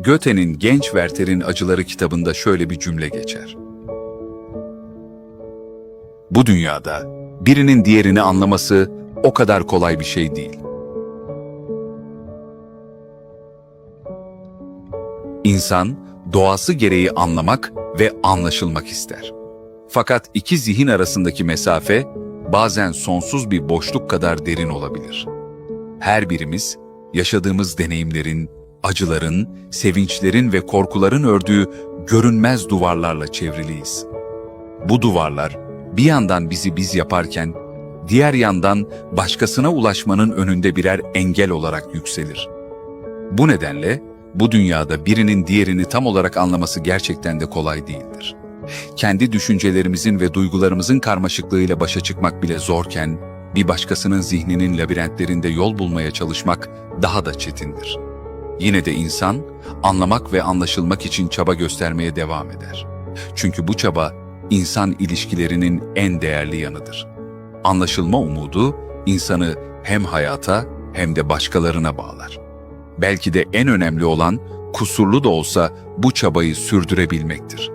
Göte'nin Genç Werther'in Acıları kitabında şöyle bir cümle geçer. Bu dünyada birinin diğerini anlaması o kadar kolay bir şey değil. İnsan doğası gereği anlamak ve anlaşılmak ister. Fakat iki zihin arasındaki mesafe bazen sonsuz bir boşluk kadar derin olabilir. Her birimiz yaşadığımız deneyimlerin, acıların, sevinçlerin ve korkuların ördüğü görünmez duvarlarla çevriliyiz. Bu duvarlar bir yandan bizi biz yaparken, diğer yandan başkasına ulaşmanın önünde birer engel olarak yükselir. Bu nedenle bu dünyada birinin diğerini tam olarak anlaması gerçekten de kolay değildir. Kendi düşüncelerimizin ve duygularımızın karmaşıklığıyla başa çıkmak bile zorken, bir başkasının zihninin labirentlerinde yol bulmaya çalışmak daha da çetindir. Yine de insan, anlamak ve anlaşılmak için çaba göstermeye devam eder. Çünkü bu çaba, insan ilişkilerinin en değerli yanıdır. Anlaşılma umudu, insanı hem hayata hem de başkalarına bağlar. Belki de en önemli olan, kusurlu da olsa bu çabayı sürdürebilmektir.